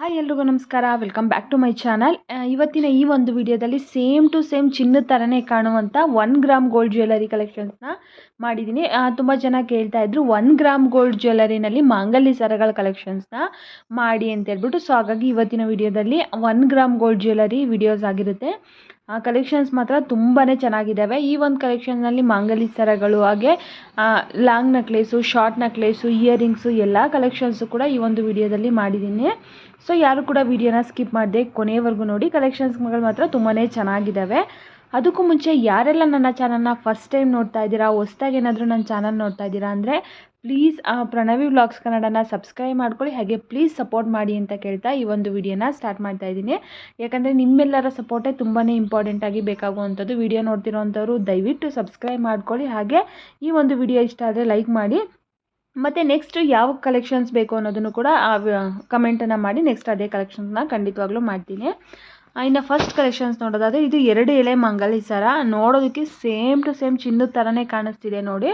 Hi ಎಲ್ರಿಗೂ ನಮಸ್ಕಾರ. Welcome back to my channel ಇವತ್ತಿನ ಈ ಒಂದು ವಿಡಿಯೋದಲ್ಲಿ ಸೇಮ್ ಟು ಸೇಮ್ ಚಿನ್ನದ ಥರನೇ ಕಾಣುವಂಥ ಒನ್ ಗ್ರಾಮ್ ಗೋಲ್ಡ್ ಜ್ಯುವೆಲರಿ ಕಲೆಕ್ಷನ್ಸ್ನ ಮಾಡಿದ್ದೀನಿ. ತುಂಬ ಜನ ಕೇಳ್ತಾ ಇದ್ರು ಒನ್ ಗ್ರಾಮ್ ಗೋಲ್ಡ್ ಜ್ಯುವೆಲರಿನಲ್ಲಿ ಮಾಂಗಲ್ಯ ಸರಗಳ ಕಲೆಕ್ಷನ್ಸ್ನ ಮಾಡಿ ಅಂತ ಹೇಳ್ಬಿಟ್ಟು. ಸೊ ಹಾಗಾಗಿ ಇವತ್ತಿನ ವಿಡಿಯೋದಲ್ಲಿ one gram gold jewellery videos ಆಗಿರುತ್ತೆ. ಆ ಕಲೆಕ್ಷನ್ಸ್ ಮಾತ್ರ ತುಂಬಾ ಚೆನ್ನಾಗಿದ್ದಾವೆ ಈ ಒಂದು ಕಲೆಕ್ಷನ್ನಲ್ಲಿ ಮಾಂಗಲಿ ಸರಗಳು, ಹಾಗೆ long necklace short necklace earrings ಎಲ್ಲ ಕಲೆಕ್ಷನ್ಸು ಕೂಡ ಈ ಒಂದು ವಿಡಿಯೋದಲ್ಲಿ ಮಾಡಿದ್ದೀನಿ. ಸೊ ಯಾರು ಕೂಡ ವಿಡಿಯೋನ ಸ್ಕಿಪ್ ಮಾಡದೆ ಕೊನೆಯವರೆಗೂ ನೋಡಿ ಕಲೆಕ್ಷನ್ಸ್ಗಳು ಮಾತ್ರ ತುಂಬಾ ಚೆನ್ನಾಗಿದ್ದಾವೆ ಅದಕ್ಕೂ ಮುಂಚೆ ಯಾರೆಲ್ಲ ನನ್ನ ಚಾನಲ್ನ ಫಸ್ಟ್ ಟೈಮ್ ನೋಡ್ತಾ ಇದ್ದೀರಾ, ಹೊಸ್ದಾಗಿ ಏನಾದರೂ ನನ್ನ ಚಾನಲ್ ನೋಡ್ತಾ ಇದ್ದೀರಾ ಅಂದರೆ ಪ್ಲೀಸ್ ಪ್ರಣವಿ ವ್ಲಾಗ್ಸ್ ಕನ್ನಡನ ಸಬ್ಸ್ಕ್ರೈಬ್ ಮಾಡ್ಕೊಳ್ಳಿ, ಹಾಗೆ ಪ್ಲೀಸ್ ಸಪೋರ್ಟ್ ಮಾಡಿ ಅಂತ ಕೇಳ್ತಾ ಈ ಒಂದು ವಿಡಿಯೋನ ಸ್ಟಾರ್ಟ್ ಮಾಡ್ತಾ ಇದ್ದೀನಿ. ಯಾಕಂದರೆ ನಿಮ್ಮೆಲ್ಲರ ಸಪೋರ್ಟೇ ತುಂಬಾ ಇಂಪಾರ್ಟೆಂಟ್ ಆಗಿ ಬೇಕಾಗುವಂಥದ್ದು. ವಿಡಿಯೋ ನೋಡ್ತಿರೋವಂಥವ್ರು ದಯವಿಟ್ಟು ಸಬ್ಸ್ಕ್ರೈಬ್ ಮಾಡ್ಕೊಳ್ಳಿ, ಹಾಗೆ ಈ ಒಂದು ವಿಡಿಯೋ ಇಷ್ಟ ಆದರೆ ಲೈಕ್ ಮಾಡಿ. ಮತ್ತು ನೆಕ್ಸ್ಟ್ ಯಾವ ಕಲೆಕ್ಷನ್ಸ್ ಬೇಕು ಅನ್ನೋದನ್ನು ಕೂಡ ಕಮೆಂಟನ್ನು ಮಾಡಿ ನೆಕ್ಸ್ಟ್ ಅದೇ ಕಲೆಕ್ಷನ್ಸ್ನ ಖಂಡಿತವಾಗ್ಲೂ ಮಾಡ್ತೀನಿ. ಇನ್ನು ಫಸ್ಟ್ ಕಲೆಕ್ಷನ್ಸ್ ನೋಡೋದಾದರೆ ಇದು ಎರಡು ಎಳೆ ಮಂಗಲಿ ಸರ. ನೋಡೋದಕ್ಕೆ ಸೇಮ್ ಟು ಸೇಮ್ ಚಿನ್ನದ ಥರನೇ ಕಾಣಿಸ್ತಿದೆ ನೋಡಿ.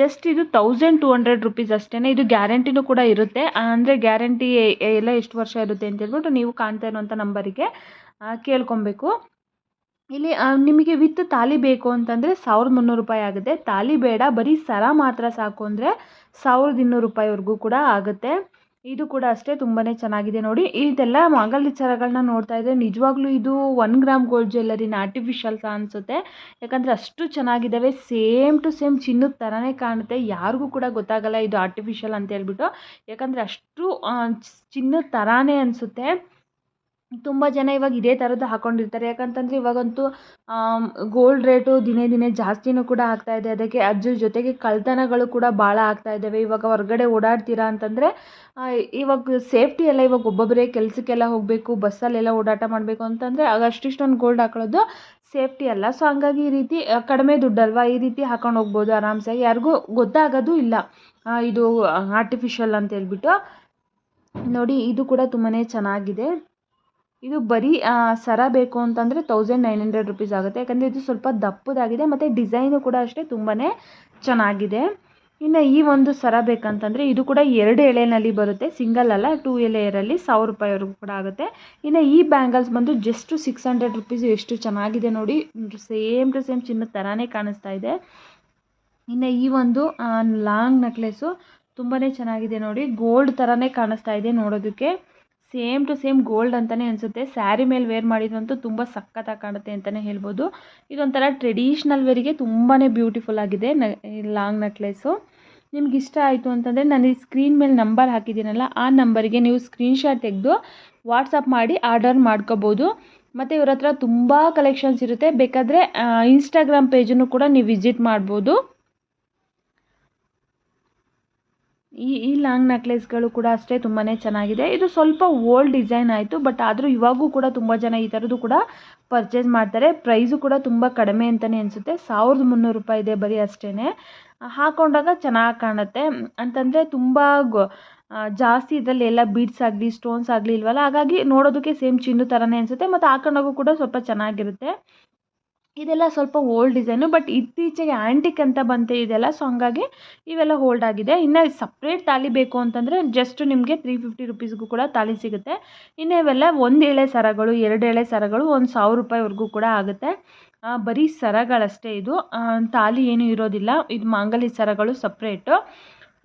ಜಸ್ಟ್ ಇದು ತೌಸಂಡ್ ಟು ಹಂಡ್ರೆಡ್ ರುಪೀಸ್ ಅಷ್ಟೇ ಇದು ಗ್ಯಾರಂಟಿನೂ ಕೂಡ ಇರುತ್ತೆ. ಅಂದರೆ ಗ್ಯಾರಂಟಿ ಎಲ್ಲ ಎಷ್ಟು ವರ್ಷ ಇರುತ್ತೆ ಅಂತ ಹೇಳ್ಬಿಟ್ಟು ನೀವು ಕಾಣ್ತಾ ಇರುವಂಥ ನಂಬರಿಗೆ ಕೇಳ್ಕೊಬೇಕು. ಇಲ್ಲಿ ನಿಮಗೆ ವಿತ್ ತಾಲಿ ಬೇಕು ಅಂತಂದರೆ ಸಾವಿರದ ಮುನ್ನೂರು ರೂಪಾಯಿ ಆಗುತ್ತೆ. ತಾಲಿ ಬೇಡ, ಬರೀ ಸರ ಮಾತ್ರ ಸಾಕು ಅಂದರೆ ಸಾವಿರದ ಇನ್ನೂರು ರೂಪಾಯಿವರೆಗೂ ಕೂಡ ಆಗುತ್ತೆ. ಇದು ಕೂಡ ಅಷ್ಟೇ ತುಂಬಾ ಚೆನ್ನಾಗಿದೆ ನೋಡಿ. ಇದೆಲ್ಲ ಮಾಂಗಲ್ಯ ವಿಚಾರಗಳನ್ನ ನೋಡ್ತಾ ಇದ್ದರೆ ನಿಜವಾಗ್ಲೂ ಇದು ಒನ್ ಗ್ರಾಮ್ ಗೋಲ್ಡ್ ಜ್ಯುವೆಲ್ಲರಿನ ಆರ್ಟಿಫಿಷಿಯಲ್ಸ್ ಅನಿಸುತ್ತೆ. ಯಾಕಂದರೆ ಅಷ್ಟು ಚೆನ್ನಾಗಿದ್ದಾವೆ ಸೇಮ್ ಟು ಸೇಮ್ ಚಿನ್ನದ ಥರನೇ ಕಾಣುತ್ತೆ. ಯಾರಿಗೂ ಕೂಡ ಗೊತ್ತಾಗಲ್ಲ ಇದು ಆರ್ಟಿಫಿಷಿಯಲ್ ಅಂತ ಹೇಳ್ಬಿಟ್ಟು. ಯಾಕಂದರೆ ಅಷ್ಟು ಚಿನ್ನದ ಥರಾನೇ ಅನಿಸುತ್ತೆ. ತುಂಬ ಜನ ಇವಾಗ ಇದೇ ಥರದ್ದು ಹಾಕ್ಕೊಂಡಿರ್ತಾರೆ ಯಾಕಂತಂದರೆ ಇವಾಗಂತೂ ಗೋಲ್ಡ್ ರೇಟು ದಿನೇ ದಿನೇ ಜಾಸ್ತಿನೂ ಕೂಡ ಆಗ್ತಾ ಇದೆ. ಅದಕ್ಕೆ ಅದ್ರ ಜೊತೆಗೆ ಕಳ್ಳತನಗಳು ಕೂಡ ಭಾಳ ಆಗ್ತಾ ಇದ್ದಾವೆ ಇವಾಗ ಹೊರಗಡೆ ಓಡಾಡ್ತೀರಾ ಅಂತಂದರೆ ಇವಾಗ ಸೇಫ್ಟಿ ಎಲ್ಲ ಇವಾಗ ಒಬ್ಬೊಬ್ಬರೇ ಕೆಲಸಕ್ಕೆಲ್ಲ ಹೋಗಬೇಕು, ಬಸ್ಸಲ್ಲೆಲ್ಲ ಓಡಾಟ ಮಾಡಬೇಕು ಅಂತಂದರೆ ಆಗ ಅಷ್ಟಿಷ್ಟೊಂದು ಗೋಲ್ಡ್ ಹಾಕೊಳ್ಳೋದು ಸೇಫ್ಟಿ ಅಲ್ಲ. ಸೊ ಹಂಗಾಗಿ ಈ ರೀತಿ ಕಡಿಮೆ ದುಡ್ಡಲ್ವಾ ಈ ರೀತಿ ಹಾಕೊಂಡು ಹೋಗ್ಬೋದು ಆರಾಮ್ಸೆ ಯಾರಿಗೂ ಗೊತ್ತಾಗೋದು ಇಲ್ಲ. ಇದು ಆರ್ಟಿಫಿಷಿಯಲ್ ಅಂತ ಹೇಳ್ಬಿಟ್ಟು. ನೋಡಿ, ಇದು ಕೂಡ ತುಂಬಾ ಚೆನ್ನಾಗಿದೆ. ಇದು ಬರೀ ಸರ ಬೇಕು ಅಂತಂದರೆ ತೌಸಂಡ್ ನೈನ್ ಹಂಡ್ರೆಡ್ ರುಪೀಸ್ ಆಗುತ್ತೆ. ಯಾಕಂದರೆ ಇದು ಸ್ವಲ್ಪ ದಪ್ಪದಾಗಿದೆ ಮತ್ತು ಡಿಸೈನು ಕೂಡ ಅಷ್ಟೇ ತುಂಬಾ ಚೆನ್ನಾಗಿದೆ. ಇನ್ನು ಈ ಒಂದು ಸರ ಬೇಕಂತಂದರೆ ಇದು ಕೂಡ ಎರಡು ಎಳೆನಲ್ಲಿ ಬರುತ್ತೆ. ಸಿಂಗಲ್ ಅಲ್ಲ ಟೂ ಎಲೆಯರಲ್ಲಿ ಸಾವಿರ ರೂಪಾಯಿವರೆಗೂ ಕೂಡ ಆಗುತ್ತೆ. ಇನ್ನು ಈ ಬ್ಯಾಂಗಲ್ಸ್ ಬಂದು ಜಸ್ಟು ಸಿಕ್ಸ್ ಹಂಡ್ರೆಡ್ ರುಪೀಸ್ ಎಷ್ಟು ಚೆನ್ನಾಗಿದೆ ನೋಡಿ ಸೇಮ್ ಟು ಸೇಮ್ ಚಿನ್ನ ಥರನೇ ಕಾಣಿಸ್ತಾ ಇದೆ. ಇನ್ನು ಈ ಒಂದು ಲಾಂಗ್ ನೆಕ್ಲೆಸ್ಸು ತುಂಬಾ ಚೆನ್ನಾಗಿದೆ ನೋಡಿ ಗೋಲ್ಡ್ ಥರನೇ ಕಾಣಿಸ್ತಾ ಇದೆ ನೋಡೋದಕ್ಕೆ. ಸೇಮ್ ಟು ಸೇಮ್ ಗೋಲ್ಡ್ ಅಂತಲೇ ಅನಿಸುತ್ತೆ. ಸ್ಯಾರಿ ಮೇಲೆ ವೇರ್ ಮಾಡಿದ್ರಂತೂ ತುಂಬ ಸಖತ್ತಾಗಿ ಕಾಣುತ್ತೆ ಅಂತಲೇ ಹೇಳ್ಬೋದು. ಇದೊಂಥರ ಟ್ರೆಡಿಷ್ನಲ್ ವೇರಿಗೆ ತುಂಬಾ ಬ್ಯೂಟಿಫುಲ್ ಆಗಿದೆ ನ ಲಾಂಗ್ ನೆಕ್ಲೆಸ್ಸು ನಿಮ್ಗೆ ಇಷ್ಟ ಆಯಿತು ಅಂತಂದರೆ ನಾನು ಈ ಸ್ಕ್ರೀನ್ ಮೇಲೆ ನಂಬರ್ ಹಾಕಿದ್ದೀನಲ್ಲ, ಆ ನಂಬರಿಗೆ ನೀವು ಸ್ಕ್ರೀನ್ಶಾಟ್ ತೆಗೆದು ವಾಟ್ಸಪ್ ಮಾಡಿ ಆರ್ಡರ್ ಮಾಡ್ಕೋಬೋದು. ಮತ್ತು ಇವ್ರ ಹತ್ರ ತುಂಬ ಕಲೆಕ್ಷನ್ಸ್ ಇರುತ್ತೆ. ಬೇಕಾದರೆ ಇನ್ಸ್ಟಾಗ್ರಾಮ್ ಪೇಜನ್ನು ಕೂಡ ನೀವು ವಿಸಿಟ್ ಮಾಡ್ಬೋದು. ಈ ಈ ಲಾಂಗ್ ನೆಕ್ಲೆಸ್ಗಳು ಕೂಡ ಅಷ್ಟೇ ತುಂಬಾ ಚೆನ್ನಾಗಿದೆ. ಇದು ಸ್ವಲ್ಪ ಓಲ್ಡ್ ಡಿಸೈನ್ ಆಯಿತು, ಬಟ್ ಆದರೂ ಇವಾಗೂ ಕೂಡ ತುಂಬ ಜನ ಈ ಥರದ್ದು ಕೂಡ ಪರ್ಚೇಸ್ ಮಾಡ್ತಾರೆ. ಪ್ರೈಸು ಕೂಡ ತುಂಬ ಕಡಿಮೆ ಅಂತಲೇ ಅನಿಸುತ್ತೆ. ಸಾವಿರದ ಮುನ್ನೂರು ರೂಪಾಯಿ ಇದೆ ಬರೀ ಅಷ್ಟೇ ಹಾಕೊಂಡಾಗ ಚೆನ್ನಾಗಿ ಕಾಣುತ್ತೆ. ಅಂತಂದರೆ ತುಂಬ ಜಾಸ್ತಿ ಇದರಲ್ಲಿ ಎಲ್ಲ ಬೀಡ್ಸ್ ಆಗಲಿ, ಸ್ಟೋನ್ಸ್ ಆಗಲಿ ಇಲ್ವಲ್ಲ, ಹಾಗಾಗಿ ನೋಡೋದಕ್ಕೆ ಸೇಮ್ ಚಿನ್ನು ಥರನೇ ಅನಿಸುತ್ತೆ, ಮತ್ತು ಹಾಕೊಂಡಾಗೂ ಕೂಡ ಸ್ವಲ್ಪ ಚೆನ್ನಾಗಿರುತ್ತೆ. ಇದೆಲ್ಲ ಸ್ವಲ್ಪ ಓಲ್ಡ್ ಡಿಸೈನು ಬಟ್ ಇತ್ತೀಚೆಗೆ ಆ್ಯಂಟಿಕ್ ಅಂತ ಬಂತೆ ಇದೆಲ್ಲ ಸೊ ಹಂಗಾಗಿ ಇವೆಲ್ಲ ಓಲ್ಡ್ ಆಗಿದೆ. ಇನ್ನು ಸಪ್ರೇಟ್ ತಾಳಿ ಬೇಕು ಅಂತಂದರೆ ಜಸ್ಟ್ ನಿಮಗೆ ತ್ರೀ ಫಿಫ್ಟಿ ರುಪೀಸ್ಗೂ ಕೂಡ ತಾಳಿ ಸಿಗುತ್ತೆ. ಇನ್ನು ಇವೆಲ್ಲ ಒಂದು ಎಳೆ ಸರಗಳು, ಎರಡು ಎಳೆ ಸರಗಳು, ಒಂದು ಸಾವಿರ ರೂಪಾಯಿವರೆಗೂ ಕೂಡ ಆಗುತ್ತೆ. ಬರೀ ಸರಗಳಷ್ಟೇ ಇದು. ತಾಳಿ ಏನೂ ಇರೋದಿಲ್ಲ. ಇದು ಮಾಂಗಲ್ಯ ಸರಗಳು ಸಪ್ರೇಟು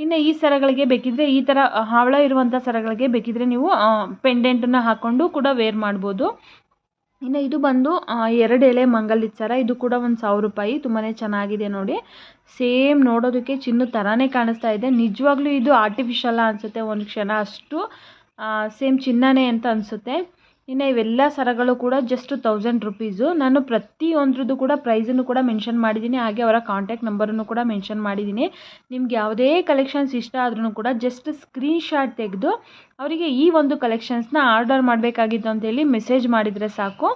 ಇನ್ನು ಈ ಸರಗಳಿಗೆ ಬೇಕಿದ್ದರೆ ಈ ಥರ ಹವಳ ಇರುವಂಥ ಸರಗಳಿಗೆ ಬೇಕಿದ್ದರೆ ನೀವು ಪೆಂಡೆಂಟನ್ನು ಹಾಕ್ಕೊಂಡು ಕೂಡ ವೇರ್ ಮಾಡ್ಬೋದು. ಇನ್ನು ಇದು ಬಂದು ಎರಡು ಎಳೆ ಮಂಗಲ್ಯದ ಸರ ಇದು ಕೂಡ ಒಂದು ಸಾವಿರ ರೂಪಾಯಿ. ತುಂಬಾ ಚೆನ್ನಾಗಿದೆ ನೋಡಿ. ಸೇಮ್ ನೋಡೋದಕ್ಕೆ ಚಿನ್ನದ ಥರನೇ ಕಾಣಿಸ್ತಾ ಇದೆ. ನಿಜವಾಗ್ಲೂ ಇದು ಆರ್ಟಿಫಿಷಿಯಲ್ ಅನಿಸುತ್ತೆ ಒಂದು ಕ್ಷಣ ಅಷ್ಟು. ಸೇಮ್ ಚಿನ್ನನೇ ಅಂತ ಅನಿಸುತ್ತೆ. ಇನ್ನು ಇವೆಲ್ಲ ಸರಗಳು ಕೂಡ ಜಸ್ಟ್ ತೌಸಂಡ್ ರುಪೀಸು ನಾನು ಪ್ರತಿಯೊಂದ್ರದ್ದು ಕೂಡ ಪ್ರೈಸನ್ನು ಕೂಡ ಮೆನ್ಷನ್ ಮಾಡಿದ್ದೀನಿ ಹಾಗೆ ಅವರ ಕಾಂಟ್ಯಾಕ್ಟ್ ನಂಬರನ್ನು ಕೂಡ ಮೆನ್ಷನ್ ಮಾಡಿದ್ದೀನಿ ನಿಮ್ಗೆ ಯಾವುದೇ ಕಲೆಕ್ಷನ್ಸ್ ಇಷ್ಟ ಆದ್ರೂ ಕೂಡ ಜಸ್ಟ್ ಸ್ಕ್ರೀನ್ಶಾಟ್ ತೆಗೆದು ಅವರಿಗೆ ಈ ಒಂದು ಕಲೆಕ್ಷನ್ಸ್ನ ಆರ್ಡರ್ ಮಾಡಬೇಕಾಗಿತ್ತು ಅಂತೇಳಿ ಮೆಸೇಜ್ ಮಾಡಿದರೆ ಸಾಕು.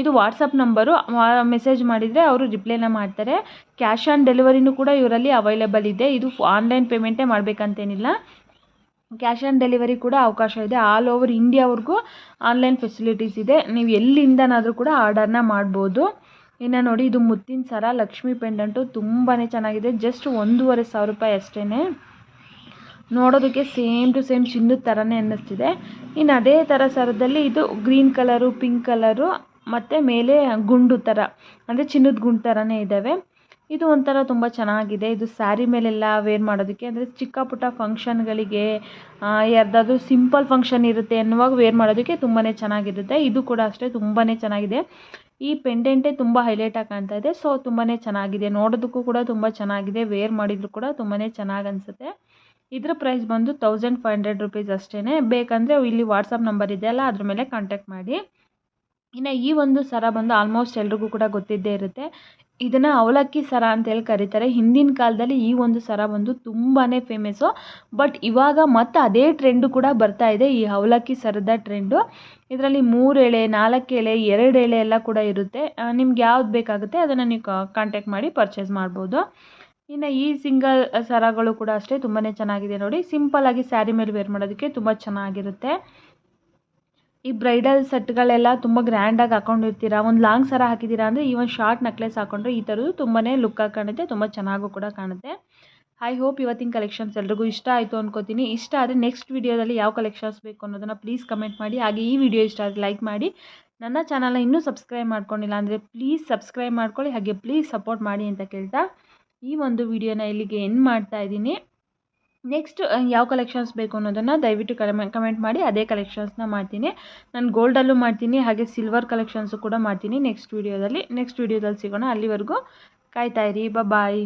ಇದು ವಾಟ್ಸಪ್ ನಂಬರು ಮೆಸೇಜ್ ಮಾಡಿದರೆ ಅವರು ರಿಪ್ಲೈನ ಮಾಡ್ತಾರೆ. ಕ್ಯಾಶ್ ಆನ್ ಡೆಲಿವರಿನೂ ಕೂಡ ಇವರಲ್ಲಿ ಅವೈಲೇಬಲ್ ಇದೆ. ಇದು ಆನ್ಲೈನ್ ಪೇಮೆಂಟೇ ಮಾಡಬೇಕಂತೇನಿಲ್ಲ. ಕ್ಯಾಶ್ ಆನ್ ಡೆಲಿವರಿ ಕೂಡ ಅವಕಾಶ ಇದೆ. ಆಲ್ ಓವರ್ ಇಂಡಿಯಾವರೆಗೂ ಆನ್ಲೈನ್ ಫೆಸಿಲಿಟೀಸ್ ಇದೆ. ನೀವು ಎಲ್ಲಿಂದನಾದರೂ ಕೂಡ ಆರ್ಡರ್ನ ಮಾಡ್ಬೋದು. ಇನ್ನು ನೋಡಿ, ಇದು ಮುತ್ತಿನ ಸರ, ಲಕ್ಷ್ಮಿ ಪೆಂಡೆಂಟು ತುಂಬಾ ಚೆನ್ನಾಗಿದೆ. ಜಸ್ಟ್ ಒಂದೂವರೆ ಸಾವಿರ ರೂಪಾಯಿ ಅಷ್ಟೇ ನೋಡೋದಕ್ಕೆ ಸೇಮ್ ಟು ಸೇಮ್ ಚಿನ್ನದ ಥರನೇ ಅನ್ನಿಸ್ತಿದೆ. ಇನ್ನು ಅದೇ ಥರ ಸರದಲ್ಲಿ ಇದು ಗ್ರೀನ್ ಕಲರು, ಪಿಂಕ್ ಕಲರು, ಮತ್ತು ಮೇಲೆ ಗುಂಡು ಥರ, ಅಂದರೆ ಚಿನ್ನದ ಗುಂಡು ಥರನೇ ಇದ್ದಾವೆ. ಇದು ಒಂಥರ ತುಂಬ ಚೆನ್ನಾಗಿದೆ. ಇದು ಸ್ಯಾರಿ ಮೇಲೆಲ್ಲ ವೇರ್ ಮಾಡೋದಕ್ಕೆ, ಅಂದರೆ ಚಿಕ್ಕ ಪುಟ್ಟ ಫಂಕ್ಷನ್ಗಳಿಗೆ ಯಾರ್ದಾದ್ರೂ ಸಿಂಪಲ್ ಫಂಕ್ಷನ್ ಇರುತ್ತೆ ಅನ್ನುವಾಗ ವೇರ್ ಮಾಡೋದಕ್ಕೆ ತುಂಬಾ ಚೆನ್ನಾಗಿರುತ್ತೆ. ಇದು ಕೂಡ ಅಷ್ಟೇ ತುಂಬಾ ಚೆನ್ನಾಗಿದೆ. ಈ ಪೆಂಡೆಂಟೇ ತುಂಬ ಹೈಲೈಟಾಗಿ ಕಾಣ್ತಾ ಇದೆ. ಸೊ ತುಂಬಾ ಚೆನ್ನಾಗಿದೆ. ನೋಡೋದಕ್ಕೂ ಕೂಡ ತುಂಬ ಚೆನ್ನಾಗಿದೆ. ವೇರ್ ಮಾಡಿದರೂ ಕೂಡ ತುಂಬಾ ಚೆನ್ನಾಗಿ ಅನಿಸುತ್ತೆ. ಇದರ ಪ್ರೈಸ್ ಬಂದು ತೌಸಂಡ್ ಫೈವ್ ಹಂಡ್ರೆಡ್ ರುಪೀಸ್ ಅಷ್ಟೇ ಬೇಕಂದರೆ ಇಲ್ಲಿ ವಾಟ್ಸಪ್ ನಂಬರ್ ಇದೆಯಲ್ಲ ಅದ್ರ ಮೇಲೆ ಕಾಂಟ್ಯಾಕ್ಟ್ ಮಾಡಿ. ಇನ್ನು ಈ ಒಂದು ಸರ ಬಂದು ಆಲ್ಮೋಸ್ಟ್ ಎಲ್ರಿಗೂ ಕೂಡ ಗೊತ್ತಿದ್ದೇ ಇರುತ್ತೆ. ಇದನ್ನು ಅವಲಕ್ಕಿ ಸರ ಅಂತೇಳಿ ಕರೀತಾರೆ. ಹಿಂದಿನ ಕಾಲದಲ್ಲಿ ಈ ಒಂದು ಸರ ಬಂದು ತುಂಬಾ ಫೇಮಸ್ಸು ಬಟ್ ಇವಾಗ ಮತ್ತೆ ಅದೇ ಟ್ರೆಂಡು ಕೂಡ ಬರ್ತಾ ಇದೆ ಈ ಅವಲಕ್ಕಿ ಸರದ ಟ್ರೆಂಡು ಇದರಲ್ಲಿ ಮೂರು ಎಳೆ, ನಾಲ್ಕು ಎಳೆ, ಎರಡು ಎಳೆ ಎಲ್ಲ ಕೂಡ ಇರುತ್ತೆ. ನಿಮ್ಗೆ ಯಾವ್ದು ಬೇಕಾಗುತ್ತೆ ಅದನ್ನು ನೀವು ಕಾಂಟ್ಯಾಕ್ಟ್ ಮಾಡಿ ಪರ್ಚೇಸ್ ಮಾಡ್ಬೋದು. ಇನ್ನು ಈ ಸಿಂಗಲ್ ಸರಗಳು ಕೂಡ ಅಷ್ಟೇ ತುಂಬಾ ಚೆನ್ನಾಗಿದೆ ನೋಡಿ. ಸಿಂಪಲ್ಲಾಗಿ ಸ್ಯಾರಿ ಮೇಲೆ ವೇರ್ ಮಾಡೋದಕ್ಕೆ ತುಂಬ ಚೆನ್ನಾಗಿರುತ್ತೆ. ಈ ಬ್ರೈಡಲ್ ಸೆಟ್ಗಳೆಲ್ಲ ತುಂಬ ಗ್ರ್ಯಾಂಡಾಗಿ ಹಾಕೊಂಡಿರ್ತೀರಾ? ಒಂದು ಲಾಂಗ್ ಸರ ಹಾಕಿದ್ದೀರಾ ಅಂದರೆ ಈ ಶಾರ್ಟ್ ನೆಕ್ಲೆಸ್ ಹಾಕೊಂಡ್ರೆ ಈ ಥರದ್ದು ತುಂಬಾ ಲುಕ್ಕಾಗಿ ಕಾಣುತ್ತೆ, ತುಂಬ ಚೆನ್ನಾಗೂ ಕೂಡ ಕಾಣುತ್ತೆ. ಐ ಹೋಪ್ ಇವತ್ತಿನ ಕಲೆಕ್ಷನ್ಸ್ ಎಲ್ರಿಗೂ ಇಷ್ಟ ಆಯಿತು ಅನ್ಕೋತೀನಿ. ಇಷ್ಟ ಆದರೆ ನೆಕ್ಸ್ಟ್ ವೀಡಿಯೋದಲ್ಲಿ ಯಾವ ಕಲೆಕ್ಷನ್ಸ್ ಬೇಕು ಅನ್ನೋದನ್ನು ಪ್ಲೀಸ್ ಕಮೆಂಟ್ ಮಾಡಿ. ಹಾಗೆ ಈ ವಿಡಿಯೋ ಇಷ್ಟ ಆದರೆ ಲೈಕ್ ಮಾಡಿ. ನನ್ನ ಚಾನಲ್ನ ಇನ್ನೂ ಸಬ್ಸ್ಕ್ರೈಬ್ ಮಾಡ್ಕೊಂಡಿಲ್ಲ ಅಂದರೆ ಪ್ಲೀಸ್ ಸಬ್ಸ್ಕ್ರೈಬ್ ಮಾಡ್ಕೊಳ್ಳಿ. ಹಾಗೆ ಪ್ಲೀಸ್ ಸಪೋರ್ಟ್ ಮಾಡಿ ಅಂತ ಕೇಳ್ತಾ ಈ ಒಂದು ವಿಡಿಯೋನ ಇಲ್ಲಿಗೆ ಎಂಡ್ ಮಾಡ್ತಾ ಇದ್ದೀನಿ. ನೆಕ್ಸ್ಟ್ ಯಾವ ಕಲೆಕ್ಷನ್ಸ್ ಬೇಕು ಅನ್ನೋದನ್ನು ದಯವಿಟ್ಟು ಕಮೆ ಕಮೆಂಟ್ ಮಾಡಿ. ಅದೇ ಕಲೆಕ್ಷನ್ಸ್ನ ಮಾಡ್ತೀನಿ. ನಾನು ಗೋಲ್ಡಲ್ಲೂ ಮಾಡ್ತೀನಿ, ಹಾಗೆ ಸಿಲ್ವರ್ ಕಲೆಕ್ಷನ್ಸು ಕೂಡ ಮಾಡ್ತೀನಿ ನೆಕ್ಸ್ಟ್ ವೀಡಿಯೋದಲ್ಲಿ ನೆಕ್ಸ್ಟ್ ವೀಡಿಯೋದಲ್ಲಿ ಸಿಗೋಣ. ಅಲ್ಲಿವರೆಗೂ ಕಾಯ್ತಾಯಿರಿ ಬಾಯ್